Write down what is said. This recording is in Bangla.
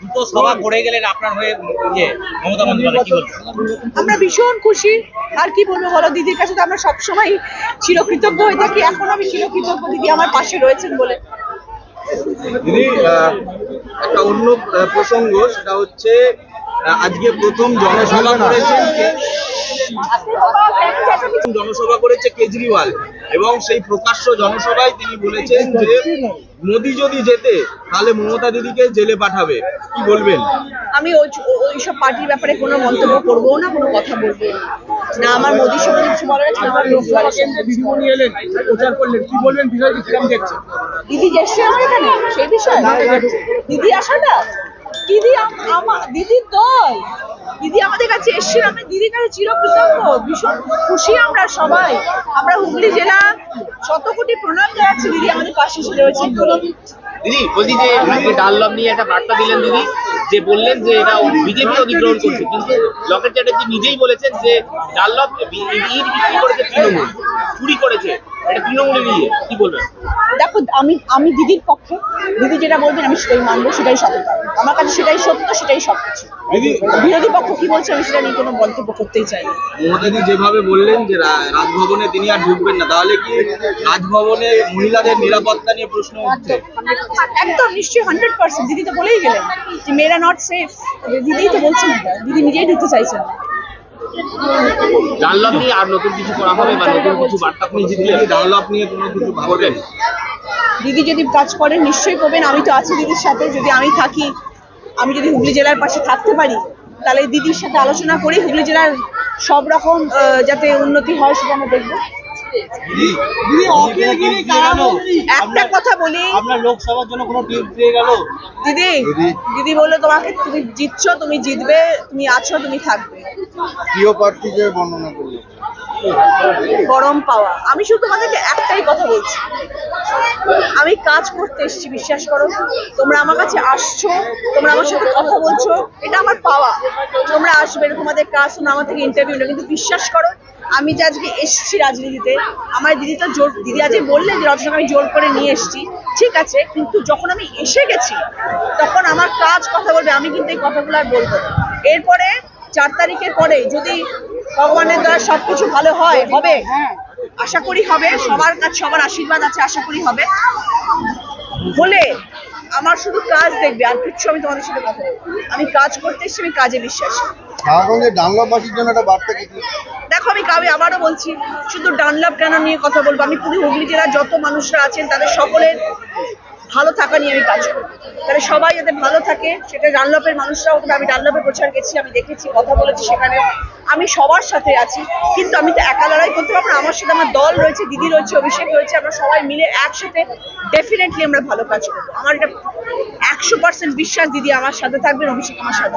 দুটো সভা করে গেলেন আপনার হয়ে মমতা বন্দ্যোপাধ্যায় কি বলবেন? আমরা ভীষণ খুশি। আর কি বলব বলো দিদির কাছে তো আমরা সবসময় চিরকৃতজ্ঞ হয়ে থাকি। এখন আমি চিরকৃতজ্ঞ দিদি আমার পাশে রয়েছেন বলে। দিদি আহ, একটা অন্য প্রসঙ্গ সেটা হচ্ছে আহ, আজকে প্রথম জনসভা করেছেন জনসভা করেছে কেজরিওয়াল। এবং সেই প্রকাশ্য জনসভায় তিনি বলেছেন যে মোদি যদি যেতে তাহলে মমতা দিদিকে জেলে পাঠাবে। কি বলবেন? আমি ওই ওইসব পার্টির ব্যাপারে কোনো মন্তব্য করব না কোনো কথা বলব না। না আমার মোদির সঙ্গে কিছু বলার আছে আমার লোক বলার দিদিমণি এলেন প্রচার করলেন কি বলবেন বিষয়টি কিরম দেখছেন দিদি এসছে আমার এখানে সেই বিষয়? দিদি আসাটা? দিদি আম- আমা দিদির দল। দিদি আমাদের কাছে এসেছিল আমি দিদির কাছে চিরকৃতজ্ঞ, ভীষণ খুশি আমরা সবাই। আমরা হুগলি জেলা শত কোটি প্রণাম জানাচ্ছি দিদি আমাদের পাশে বলে দিদি, বলছি যে নিয়ে একটা বার্তা দিলেন দিদি, যে বললেন যে এটা বিজেপি অধিগ্রহণ করছে, কিন্তু লকেট চ্যাটার্জি নিজেই বলেছেন যে বি- ইট বিক্রি করেছে তৃণমূল। চুরি আমি আমি দিদির পক্ষে দিদি যেটা বলবেন আমি সেটাই মানবো সেটাই সত্য আমার কাছে সেটাই সত্য সেটাই সবকিছু দিদি বিরোধী পক্ষ কি বলছে আমি সেটা নিয়ে কোনো মন্তব্য করতেই চাই মমতাদি যেভাবে বললেন যে রাজভবনে তিনি আর ঢুকবেন না তাহলে কি রাজভবনে মহিলাদের নিরাপত্তা নিয়ে প্রশ্ন উঠছে? একদম নিশ্চয়ই হান্ড্রেড পার্সেন্ট দিদি তো বলেই গেলেন যে মেয়েরা নট সেফ দিদিই তো বলছেন দিদি নিজেই ঢুকতে চাইছেন ডানলপ নিয়ে আর নতুন কিছু করা হবে বা নতুন কিছু বার্তা আপনি জিতলে ডানলপ নিয়ে কোনো কিছু ভাববেন? দিদি যদি কাজ করেন নিশ্চয়ই করবেন আমি তো আছি দিদির সাথে। যদি আমি থাকি আমি যদি হুগলি জেলার পাশে থাকতে পারি তাহলে দিদির সাথে আলোচনা করি হুগলি জেলার সব রকম আহ, যাতে উন্নতি হয় সেটা আমরা দেখব। একটা কথা বলি। লোকসভার জন্য কোনো টিপ দিয়ে গেল? দিদি। দিদি বলল তোমাকে তুমি জিতছো তুমি জিতবে তুমি আছো তুমি থাকবে। প্রিয় বর্ণনা গরম পাওয়া। আমি শুধু তোমাদেরকে একটাই কথা বলছি। আমি কাজ করতে এসেছি, বিশ্বাস করো। তোমরা আমার কাছে আসছো, তোমরা আমার সাথে কথা বলছো, এটা আমার পাওয়া। তোমরা আসবে তোমাদের কাজ, তোমরা আমার থেকে ইন্টারভিউ কিন্তু বিশ্বাস করো, আমি যে আজকে এসেছি রাজনীতিতে, আমার দিদি তো জোর, দিদি আজকে বললেন যে রচনাকে আমি জোর করে নিয়ে এসেছি। ঠিক আছে, কিন্তু যখন আমি এসে গেছি, তখন আমার কাজ কথা বলবে, আমি কিন্তু এই কথাগুলো আর বলব এরপরে চার তারিখের পরে যদি ভগবানের দ্বারা সবকিছু ভালো হয় হবে? আশা করি হবে। সবার কাছে সবার আশীর্বাদ আছে আশা করি হবে। হলে আমার শুধু কাজ দেখবে আর কিচ্ছু আমি তোমাদের সাথে কথা বলব আমি কাজ করতে এসেছি আমি কাজে বিশ্বাসী। ঝাড়খণ্ডের ডানলপবাসীর জন্য একটা বার্তা কিছু দেখো আমি কাবে আবারও বলছি শুধু ডানলাভ কেন নিয়ে কথা বলব? আমি পুরো হুগলি জেলার যত মানুষরা আছেন তাদের সকলের ভালো থাকা নিয়ে আমি কাজ করব। তাহলে সবাই যাতে ভালো থাকে, সেটা ডানলপের মানুষরাও আমি ডানলপের প্রচার গেছি, আমি দেখেছি, কথা বলেছি সেখানে। আমি সবার সাথে আছি, কিন্তু আমি তো একা লড়াই করতে পারব না, আমার সাথে আমার দল রয়েছে, দিদি রয়েছে, অভিষেক রয়েছে, আমরা সবাই মিলে একসাথে ডেফিনেটলি আমরা ভালো কাজ করব। আমার এটা একশো পার্সেন্ট বিশ্বাস, দিদি আমার সাথে থাকবেন, অভিষেক আমার সাথে